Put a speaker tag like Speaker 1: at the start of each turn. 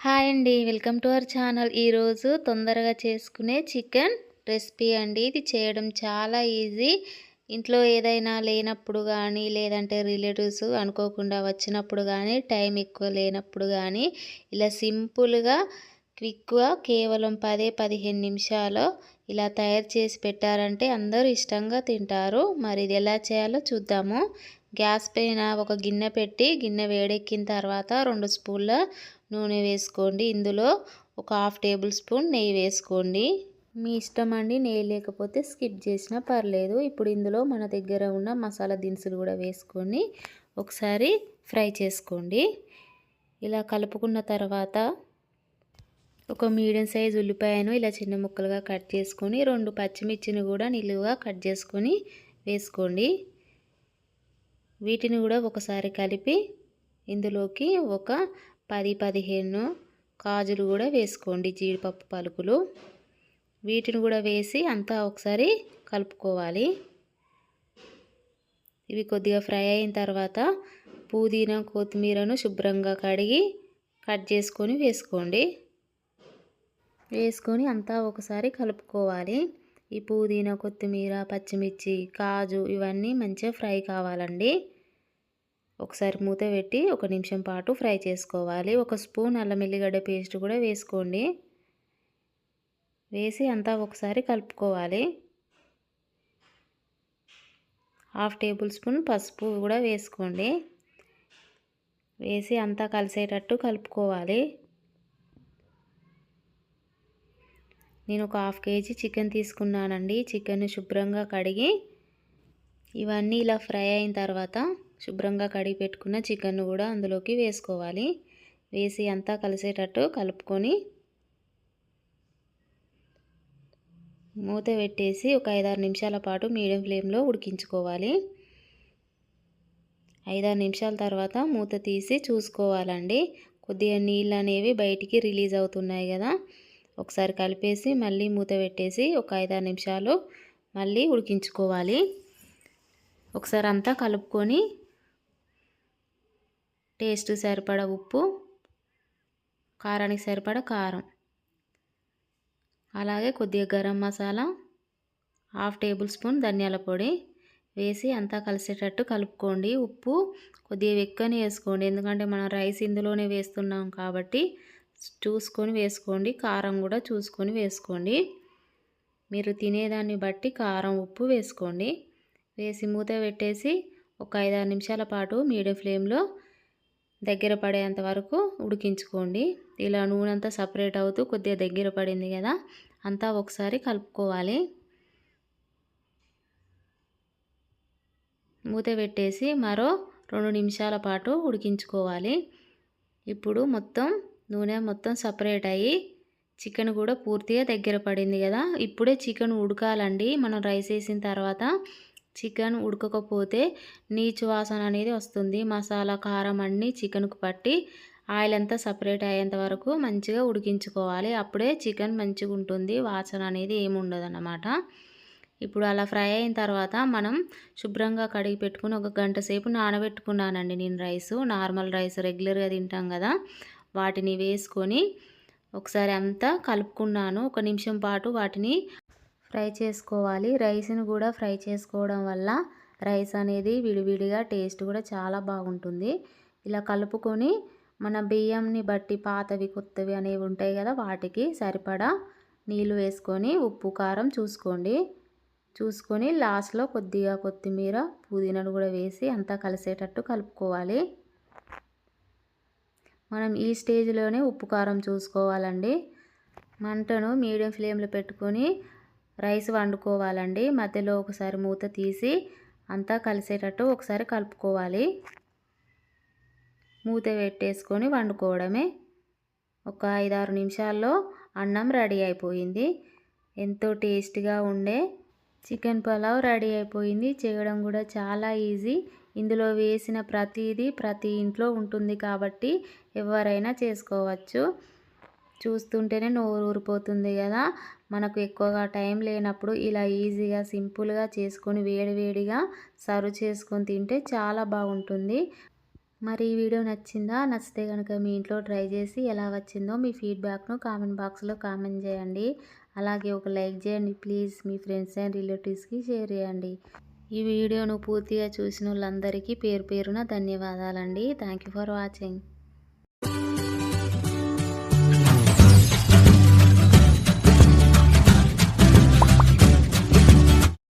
Speaker 1: Hi అండి welcome to our channel. ఈరోజు తొందరగా చేసుకునే చికెన్ రెసిపీ అండి. ఇది చేయడం చాలా ఈజీ. ఇంట్లో ఏదైనా లేనప్పుడు కానీ లేదంటే రిలేటివ్స్ అనుకోకుండా వచ్చినప్పుడు కానీ టైం ఎక్కువ లేనప్పుడు కానీ ఇలా సింపుల్గా క్విక్గా కేవలం పదే పదిహేను నిమిషాలు ఇలా తయారు చేసి పెట్టారంటే అందరూ ఇష్టంగా తింటారు. మరి ఇది ఎలా చేయాలో చూద్దాము. గ్యాస్ పైన ఒక గిన్నె పెట్టి గిన్నె వేడెక్కిన తర్వాత రెండు స్పూన్ల నూనె వేసుకోండి. ఇందులో ఒక హాఫ్ టేబుల్ స్పూన్ నెయ్యి వేసుకోండి. మీ ఇష్టం అండి నెయ్యి లేకపోతే స్కిప్ చేసినా పర్లేదు. ఇప్పుడు ఇందులో మన దగ్గర ఉన్న మసాలా దినుసులు కూడా వేసుకొని ఒకసారి ఫ్రై చేసుకోండి. ఇలా కలుపుకున్న తర్వాత ఒక మీడియం సైజ్ ఉల్లిపాయను ఇలా చిన్న ముక్కలుగా కట్ చేసుకొని రెండు పచ్చిమిర్చిని కూడా నిలువుగా కట్ చేసుకొని వేసుకోండి. వీటిని కూడా ఒకసారి కలిపి ఇందులోకి ఒక పది పదిహేను కాజులు కూడా వేసుకోండి జీడిపప్పు పలుకులు. వీటిని కూడా వేసి అంతా ఒకసారి కలుపుకోవాలి. ఇవి కొద్దిగా ఫ్రై అయిన తర్వాత పుదీనా కొత్తిమీరను శుభ్రంగా కడిగి కట్ చేసుకొని వేసుకోండి. వేసుకొని అంతా ఒకసారి కలుపుకోవాలి. ఈ పుదీనా కొత్తిమీర పచ్చిమిర్చి కాజు ఇవన్నీ మంచిగా ఫ్రై కావాలండి. ఒకసారి మూత పెట్టి ఒక నిమిషం పాటు ఫ్రై చేసుకోవాలి. ఒక స్పూన్ అల్లం ఎల్లిగడ్డ పేస్ట్ కూడా వేసుకోండి. వేసి అంతా ఒకసారి కలుపుకోవాలి. హాఫ్ టేబుల్ స్పూన్ పసుపు కూడా వేసుకోండి. వేసి అంతా కలిసేటట్టు కలుపుకోవాలి. నేను ఒక హాఫ్ కేజీ చికెన్ తీసుకున్నానండి. చికెన్ శుభ్రంగా కడిగి ఇవన్నీ ఇలా ఫ్రై అయిన తర్వాత శుభ్రంగా కడిగి పెట్టుకున్న చికెన్ కూడా అందులోకి వేసుకోవాలి. వేసి అంతా కలిసేటట్టు కలుపుకొని మూత పెట్టేసి ఒక ఐదారు నిమిషాల పాటు మీడియం ఫ్లేమ్లో ఉడికించుకోవాలి. ఐదారు నిమిషాల తర్వాత మూత తీసి చూసుకోవాలండి. కొద్దిగా నీళ్ళు అనేవి బయటికి రిలీజ్ అవుతున్నాయి కదా. ఒకసారి కలిపేసి మళ్ళీ మూత పెట్టేసి ఒక ఐదారు నిమిషాలు మళ్ళీ ఉడికించుకోవాలి. ఒకసారి అంతా కలుపుకొని టేస్ట్ సరిపడ ఉప్పు కారానికి సరిపడ కారం. అలాగే కొద్దిగా garam masala half tablespoon ధనియాల పొడి వేసి అంతా కలిసేటట్టు కలుపుకోండి. ఉప్పు కొద్దిగా ఎక్కువనే వేసుకోండి. ఎందుకంటే మనం రైస్ ఇందులోనే వేస్తున్నాం కాబట్టి చూసుకొని వేసుకోండి. కారం కూడా చూసుకొని వేసుకోండి. మీరు తినేదాన్ని బట్టి కారం ఉప్పు వేసుకోండి. వేసి మూత పెట్టేసి ఒక ఐదారు నిమిషాల పాటు మీడియం ఫ్లేమ్లో దగ్గర పడేంత వరకు ఉడికించుకోండి. ఇలా నూనె అంతా సపరేట్ అవుతూ కొద్దిగా దగ్గర పడింది కదా అంతా ఒకసారి కలుపుకోవాలి. మూత పెట్టేసి మరో రెండు నిమిషాల పాటు ఉడికించుకోవాలి. ఇప్పుడు మొత్తం నూనె మొత్తం సపరేట్ అయ్యి చికెన్ కూడా పూర్తిగా దగ్గర పడింది కదా ఇప్పుడే చికెన్ ఉడకాలండి. మనం రైస్ వేసిన తర్వాత చికెన్ ఉడకకపోతే నీచు వాసన అనేది వస్తుంది. మసాలా కారం అన్నీ చికెన్కు పట్టి ఆయిల్ అంతా సపరేట్ అయ్యేంత వరకు మంచిగా ఉడికించుకోవాలి. అప్పుడే చికెన్ మంచిగా ఉంటుంది. వాసన అనేది ఏముండదన్నమాట ఇప్పుడు అలా ఫ్రై అయిన తర్వాత మనం శుభ్రంగా కడిగి పెట్టుకుని ఒక గంట సేపు నానబెట్టుకున్నానండి నేను రైసు. నార్మల్ రైస్ రెగ్యులర్గా తింటాం కదా. వాటిని వేసుకొని ఒకసారి అంతా కలుపుకున్నాను. ఒక నిమిషం పాటు వాటిని ఫ్రై చేసుకోవాలి. రైస్ని కూడా ఫ్రై చేసుకోవడం వల్ల రైస్ అనేది విడివిడిగా టేస్ట్ కూడా చాలా బాగుంటుంది. ఇలా కలుపుకొని మన బియ్యంని బట్టి పాతవి కొత్తవి అనేవి ఉంటాయి కదా వాటికి సరిపడా నీళ్ళు వేసుకొని ఉప్పు కారం చూసుకోండి. చూసుకొని లాస్ట్లో కొద్దిగా కొత్తిమీర పుదీనాను కూడా వేసి అంతా కలిసేటట్టు కలుపుకోవాలి. మనం ఈ స్టేజ్లోనే ఉప్పు కారం చూసుకోవాలండి. మంటను మీడియం ఫ్లేమ్లో పెట్టుకొని రైస్ వండుకోవాలండి. మధ్యలో ఒకసారి మూత తీసి అంతా కలిసేటట్టు ఒకసారి కలుపుకోవాలి. మూత పెట్టేసుకొని వండుకోవడమే. ఒక ఐదారు నిమిషాల్లో అన్నం రెడీ అయిపోయింది. ఎంతో టేస్టీగా ఉండే చికెన్ పలావ్ రెడీ అయిపోయింది. చేయడం కూడా చాలా ఈజీ. ఇందులో వేసిన ప్రతిదీ ప్రతి ఇంట్లో ఉంటుంది కాబట్టి ఎవరైనా చేసుకోవచ్చు. చూస్తుంటేనే నోరు ఊరిపోతుంది కదా. మనకు ఎక్కువగా టైం లేనప్పుడు ఇలా ఈజీగా సింపుల్గా చేసుకొని వేడివేడిగా సర్వ్ చేసుకొని తింటే చాలా బాగుంటుంది. మరి ఈ వీడియో నచ్చిందా? నచ్చితే కనుక మీ ఇంట్లో ట్రై చేసి ఎలా వచ్చిందో మీ ఫీడ్బ్యాక్ను కామెంట్ బాక్స్లో కామెంట్ చేయండి. అలాగే ఒక లైక్ చేయండి. ప్లీజ్ మీ ఫ్రెండ్స్ అండ్ రిలేటివ్స్కి షేర్ చేయండి. ఈ వీడియోను పూర్తిగా చూసిన వాళ్ళందరికీ పేరు పేరున ధన్యవాదాలండి. Thank you for watching.